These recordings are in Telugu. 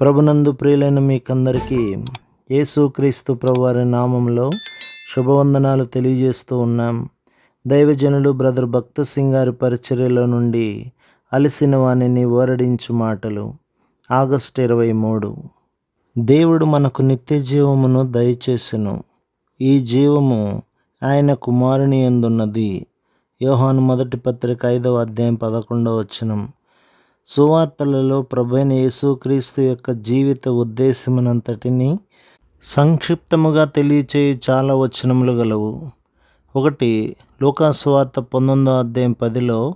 ప్రభునందు ప్రియులైన మీకందరికీ యేసుక్రీస్తు ప్రభువారి నామంలో శుభవందనాలు తెలియజేస్తూ ఉన్నాం. దైవజనుడు బ్రదర్ భక్త సింగ్ గారి పరిచర్యలో నుండి అలసిన వాణిని ఓరడించు మాటలు. ఆగస్టు ఇరవై మూడు. దేవుడు మనకు నిత్య జీవమును దయచేసెను. ఈ జీవము ఆయన కుమారుని ఎందున్నది? యోహాను మొదటి పత్రిక ఐదవ అధ్యాయం పదకొండవ వచనం. సువార్తలలో ప్రభైన యేసుక్రీస్తు యొక్క జీవిత ఉద్దేశమునంతటిని సంక్షిప్తముగా తెలియచేయి చాలా వచనములు గలవు. ఒకటి లోకాసువార్త పంతొమ్మిదో అధ్యాయం పదిలో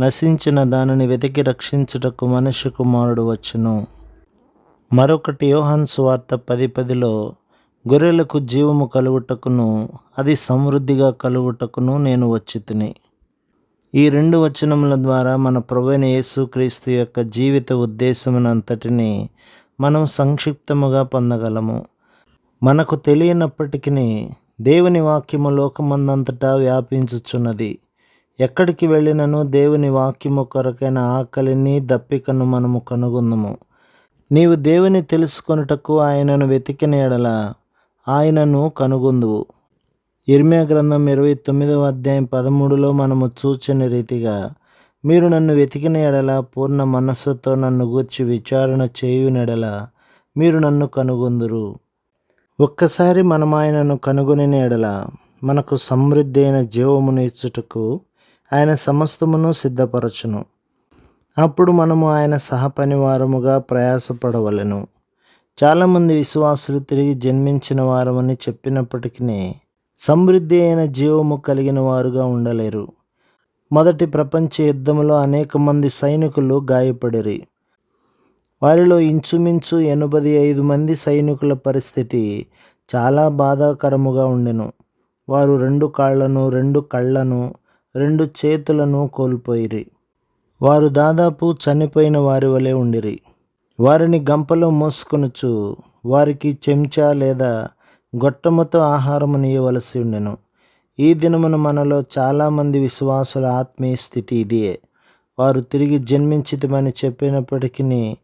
నశించిన దానిని వెతికి రక్షించుటకు మనిషి కుమారుడు వచ్చును. మరొకటి యోహన్ సువార్త పది పదిలో గొర్రెలకు జీవము కలుగుటకును అది సమృద్ధిగా కలుగుటకును నేను వచ్చి తిని ఈ రెండు వచనముల ద్వారా మన ప్రభువైన యేసుక్రీస్తు యొక్క జీవిత ఉద్దేశమునంతటిని మనం సంక్షిప్తముగా పొందగలము. మనకు తెలియనప్పటికీ దేవుని వాక్యము లోకమందంతటా వ్యాపించుచున్నది. ఎక్కడికి వెళ్ళినను దేవుని వాక్యము కొరకైన ఆకలిని దప్పికను మనము కనుగొందుము. నీవు దేవుని తెలుసుకొనుటకు ఆయనను వెతికిన ఎడల ఆయనను కనుగొందువు. ఇర్మియా గ్రంథం ఇరవై తొమ్మిదవ అధ్యాయం పదమూడులో మనము చూచిన రీతిగా మీరు నన్ను వెతికిన ఎడల పూర్ణ మనస్సుతో నన్ను గూర్చి విచారణ చేయునెడల మీరు నన్ను కనుగొందురు. ఒక్కసారి మనం ఆయనను కనుగొని ఎడల మనకు సమృద్ధి అయిన జీవమును ఇచ్చుటకు ఆయన సమస్తమును సిద్ధపరచును. అప్పుడు మనము ఆయన సహపనివారముగా ప్రయాసపడవలెను. చాలామంది విశ్వాసులు తిరిగి జన్మించిన వారమని చెప్పినప్పటికీ సమృద్ధి అయిన జీవము కలిగిన వారుగా ఉండలేరు. మొదటి ప్రపంచ యుద్ధంలో అనేక మంది సైనికులు గాయపడిరి. వారిలో ఇంచుమించు ఎనభై ఐదు మంది సైనికుల పరిస్థితి చాలా బాధాకరముగా ఉండెను. వారు రెండు కాళ్ళను రెండు కళ్ళను రెండు చేతులను కోల్పోయిరి. వారు దాదాపు చనిపోయిన వారి వలె ఉండిరి. వారిని గంపలో మోసుకొనుచు వారికి చెంచా లేదా గొట్టముతో ఆహారము నీయవలసి ఉండెను. ఈ దినమున మనలో చాలామంది విశ్వాసుల ఆత్మీయ స్థితి ఇదియే వారు తిరిగి జన్మించితమని చెప్పినప్పటికీ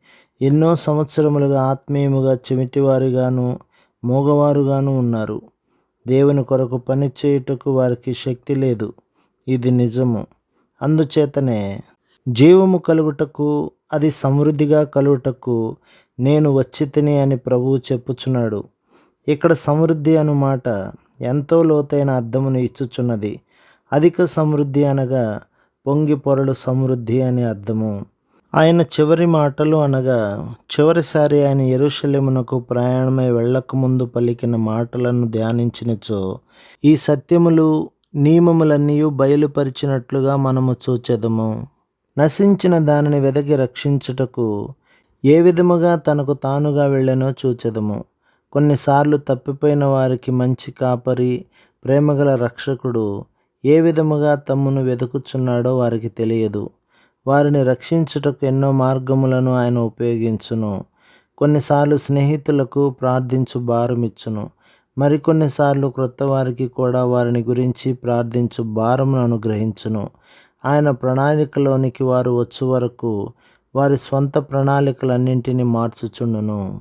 ఎన్నో సంవత్సరములుగా ఆత్మీయముగా చెమిటివారుగాను మూగవారుగాను ఉన్నారు. దేవుని కొరకు పని చేయుటకు వారికి శక్తి లేదు. ఇది నిజము. అందుచేతనే జీవము కలుగుటకు అది సమృద్ధిగా కలుగుటకు నేను వచ్చితిని అని ప్రభువు చెప్పుచున్నాడు. ఇక్కడ సమృద్ధి అను మాట ఎంతో లోతైన అర్థమును ఇచ్చుచున్నది. అధిక సమృద్ధి అనగా పొంగి పొరలు సమృద్ధి అని అర్థము. ఆయన చివరి మాటలు అనగా చివరిసారి ఆయన ఎరుషలేమునకు ప్రయాణమై వెళ్ళకముందు పలికిన మాటలను ధ్యానించినచో ఈ సత్యములు నియమములన్నీ బయలుపరిచినట్లుగా మనము చూచెదము. నశించిన దానిని వెదకి రక్షించుటకు ఏ విధముగా తనకు తానుగా వెళ్ళనో చూచెదము. కొన్నిసార్లు తప్పిపోయిన వారికి మంచి కాపరి ప్రేమగల రక్షకుడు ఏ విధముగా తమ్మును వెతుకుచున్నాడో వారికి తెలియదు. వారిని రక్షించుటకు ఎన్నో మార్గములను ఆయన ఉపయోగించును. కొన్నిసార్లు స్నేహితులకు ప్రార్థించు భారమిచ్చును. మరికొన్నిసార్లు క్రొత్త వారికి కూడా వారిని గురించి ప్రార్థించు భారమును అనుగ్రహించును. ఆయన ప్రణాళికలోనికి వారు వచ్చే వరకు వారి స్వంత ప్రణాళికలన్నింటినీ మార్చుచుండును.